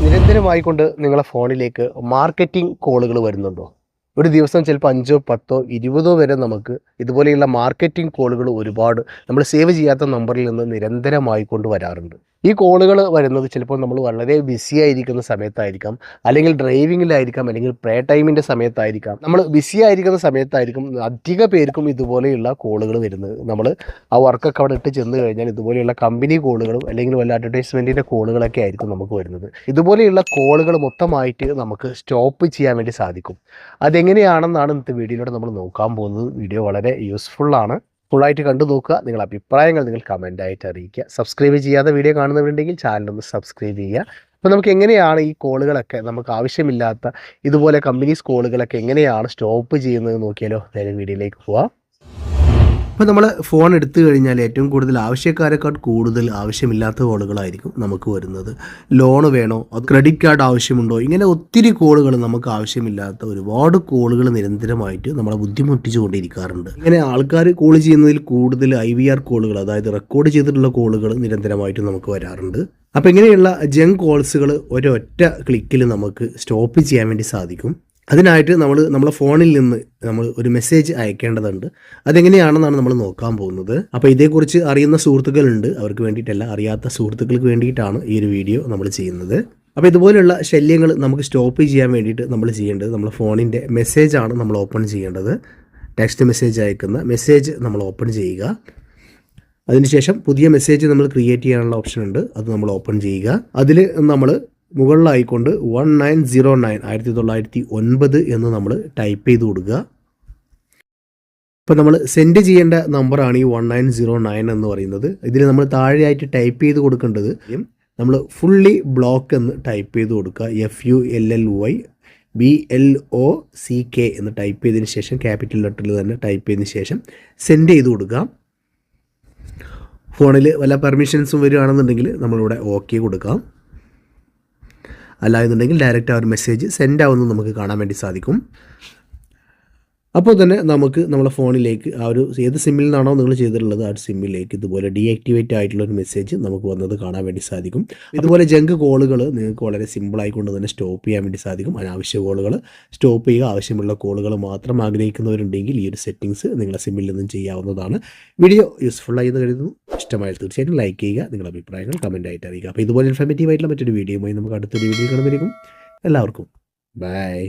നിരന്തരമായിക്കൊണ്ട് നിങ്ങളെ ഫോണിലേക്ക് മാർക്കറ്റിംഗ് കോളുകൾ വരുന്നുണ്ടോ? ഒരു ദിവസം ചിലപ്പോൾ അഞ്ചോ പത്തോ ഇരുപതോ വരെ നമുക്ക് ഇതുപോലെയുള്ള മാർക്കറ്റിംഗ് കോളുകൾ ഒരുപാട് നമ്മൾ സേവ് ചെയ്യാത്ത നമ്പറിൽ നിന്ന് നിരന്തരമായി കൊണ്ട് വരാറുണ്ട്. ഈ കോളുകൾ വരുന്നത് ചിലപ്പോൾ നമ്മൾ വളരെ ബിസി ആയിരിക്കുന്ന സമയത്തായിരിക്കാം അല്ലെങ്കിൽ ഡ്രൈവിങ്ങിലായിരിക്കാം അല്ലെങ്കിൽ പ്രേ ടൈമിന്റെ സമയത്തായിരിക്കാം. നമ്മൾ ബിസി ആയിരിക്കുന്ന സമയത്തായിരിക്കും അധിക പേർക്കും ഇതുപോലെയുള്ള കോളുകൾ വരുന്നത്. നമ്മൾ ആ വർക്കൊക്കെ അവിടെ ഇട്ട് ചെന്ന് കഴിഞ്ഞാൽ ഇതുപോലെയുള്ള കമ്പനി കോളുകളും അല്ലെങ്കിൽ വല്ല അഡ്വർടൈസ്മെന്റിന്റെ കോളുകളൊക്കെ ആയിരിക്കും നമുക്ക് വരുന്നത്. ഇതുപോലെയുള്ള കോളുകൾ മൊത്തമായിട്ട് നമുക്ക് സ്റ്റോപ്പ് ചെയ്യാൻ വേണ്ടി സാധിക്കും. അതെങ്ങനെയാണെന്നാണ് ഇന്നത്തെ വീഡിയോയിലൂടെ നമ്മൾ നോക്കാൻ പോകുന്നത്. വീഡിയോ വളരെ യൂസ്ഫുള്ളാണ് ഫുള്ളായിട്ട് കണ്ടു നോക്കുക. നിങ്ങളുടെ അഭിപ്രായങ്ങൾ നിങ്ങൾ കമന്റായിട്ട് അറിയിക്കുക. സബ്സ്ക്രൈബ് ചെയ്യാതെ വീഡിയോ കാണുന്നവരുണ്ടെങ്കിൽ ചാനലൊന്ന് സബ്സ്ക്രൈബ് ചെയ്യുക. അപ്പോൾ നമുക്ക് എങ്ങനെയാണ് ഈ കോളുകളൊക്കെ നമുക്ക് ആവശ്യമില്ലാത്ത ഇതുപോലെ കമ്പനീസ് കോളുകളൊക്കെ എങ്ങനെയാണ് സ്റ്റോപ്പ് ചെയ്യുന്നത് നോക്കിയാലോ. നേരെ വീഡിയോയിലേക്ക് പോവാം. അപ്പോൾ നമ്മൾ ഫോൺ എടുത്തു കഴിഞ്ഞാൽ ഏറ്റവും കൂടുതൽ ആവശ്യക്കാരെക്കാൾ കൂടുതൽ ആവശ്യമില്ലാത്ത കോളുകളായിരിക്കും നമുക്ക് വരുന്നത്. ലോൺ വേണോ? അത് ക്രെഡിറ്റ് കാർഡ് ആവശ്യമുണ്ടോ? ഇങ്ങനെ ഒത്തിരി കോളുകൾ നമുക്ക് ആവശ്യമില്ലാത്ത ഒരുപാട് കോളുകൾ നിരന്തരമായിട്ട് നമ്മളെ ബുദ്ധിമുട്ടിച്ചു കൊണ്ടിരിക്കാറുണ്ട് ഇങ്ങനെ ആൾക്കാർ കോൾ ചെയ്യുന്നതിൽ കൂടുതൽ ഐ വി ആർ കോളുകൾ അതായത് റെക്കോർഡ് ചെയ്തിട്ടുള്ള കോളുകൾ നിരന്തരമായിട്ട് നമുക്ക് വരാറുണ്ട്. അപ്പോൾ ഇങ്ങനെയുള്ള ജങ്ക് കോൾസുകൾ ഒരൊറ്റ ക്ലിക്കിൽ നമുക്ക് സ്റ്റോപ്പ് ചെയ്യാൻ വേണ്ടി സാധിക്കും. അതിനായിട്ട് നമ്മൾ നമ്മുടെ ഫോണിൽ നിന്ന് നമ്മൾ ഒരു മെസ്സേജ് അയക്കേണ്ടതുണ്ട്. അതെങ്ങനെയാണെന്നാണ് നമ്മൾ നോക്കാൻ പോകുന്നത്. അപ്പോൾ ഇതേക്കുറിച്ച് അറിയുന്ന സുഹൃത്തുക്കളുണ്ട്. അവർക്ക് വേണ്ടിയിട്ടല്ല അറിയാത്ത സുഹൃത്തുക്കൾക്ക് വേണ്ടിയിട്ടാണ് ഈ ഒരു വീഡിയോ നമ്മൾ ചെയ്യുന്നത്. അപ്പോൾ ഇതുപോലെയുള്ള ശല്യങ്ങൾ നമുക്ക് സ്റ്റോപ്പ് ചെയ്യാൻ വേണ്ടിയിട്ട് നമ്മൾ ചെയ്യേണ്ടത് നമ്മുടെ ഫോണിന്റെ മെസ്സേജാണ് നമ്മൾ ഓപ്പൺ ചെയ്യേണ്ടത്. ടെക്സ്റ്റ് മെസ്സേജ് അയക്കുന്ന മെസ്സേജ് നമ്മൾ ഓപ്പൺ ചെയ്യുക. അതിനുശേഷം പുതിയ മെസ്സേജ് നമ്മൾ ക്രിയേറ്റ് ചെയ്യാനുള്ള ഓപ്ഷൻ ഉണ്ട്. അത് നമ്മൾ ഓപ്പൺ ചെയ്യുക. അതിൽ നമ്മൾ മുകളിലായിക്കൊണ്ട് വൺ നയൻ സീറോ നയൻ ആയിരത്തി തൊള്ളായിരത്തി ഒൻപത് എന്ന് നമ്മൾ ടൈപ്പ് ചെയ്ത് കൊടുക്കുക. ഇപ്പോൾ നമ്മൾ സെൻഡ് ചെയ്യേണ്ട നമ്പറാണ് ഈ വൺ നയൻ സീറോ നയൻ എന്ന് പറയുന്നത്. ഇതിൽ നമ്മൾ താഴെയായിട്ട് ടൈപ്പ് ചെയ്ത് കൊടുക്കേണ്ടത് നമ്മൾ ഫുള്ളി ബ്ലോക്ക് എന്ന് ടൈപ്പ് ചെയ്ത് കൊടുക്കുക. F U L L Y B L O C K എന്ന് ടൈപ്പ് ചെയ്തതിന് ശേഷം ക്യാപിറ്റൽ ലെറ്ററിൽ തന്നെ ടൈപ്പ് ചെയ്തതിന് ശേഷം സെൻഡ് ചെയ്ത് കൊടുക്കുക. ഫോണിൽ വല്ല പെർമിഷൻസും വരികയാണെന്നുണ്ടെങ്കിൽ നമ്മളിവിടെ ഓക്കെ കൊടുക്കാം. അല്ല എന്നുണ്ടെങ്കിൽ ഡയറക്റ്റ് ആ ഒരു മെസ്സേജ് സെൻഡ് ആവുന്നത് നമുക്ക് കാണാൻ വേണ്ടി സാധിക്കും. അപ്പോൾ തന്നെ നമുക്ക് നമ്മുടെ ഫോണിലേക്ക് ആ ഒരു ഏത് സിമ്മിൽ നിന്നാണോ നിങ്ങൾ ചെയ്തിട്ടുള്ളത് ആ ഒരു സിമ്മിലേക്ക് ഇതുപോലെ ഡീആക്ടിവേറ്റ് ആയിട്ടുള്ള ഒരു മെസ്സേജ് നമുക്ക് വന്നത് കാണാൻ വേണ്ടി സാധിക്കും. ഇതുപോലെ ജങ്ക് കോളുകൾ നിങ്ങൾക്ക് വളരെ സിമ്പിൾ സിമ്പിളായിക്കൊണ്ട് തന്നെ സ്റ്റോപ്പ് ചെയ്യാൻ വേണ്ടി സാധിക്കും. അനാവശ്യ കോളുകൾ സ്റ്റോപ്പ് ചെയ്യുക ആവശ്യമുള്ള കോളുകൾ മാത്രം ആഗ്രഹിക്കുന്നവരുണ്ടെങ്കിൽ ഈ ഒരു സെറ്റിങ്സ് നിങ്ങളുടെ സിമ്മിൽ നിന്നും ചെയ്യാവുന്നതാണ്. വീഡിയോ യൂസ്ഫുള്ളായി എന്ന് കരുതുന്നു. ഇഷ്ടമായാൽ തീർച്ചയായിട്ടും ലൈക്ക് ചെയ്യുക നിങ്ങളുടെ അഭിപ്രായങ്ങൾ കമന്റ് ആയിട്ട് അറിയിക്കുക. അപ്പോൾ ഇതുപോലെ ഇൻഫർമേറ്റീവ് ആയിട്ടുള്ള മറ്റൊരു വീഡിയോയുമായി നമുക്ക് അടുത്തൊരു വീഡിയോ കാണുമായിരിക്കും എല്ലാവർക്കും. ബൈ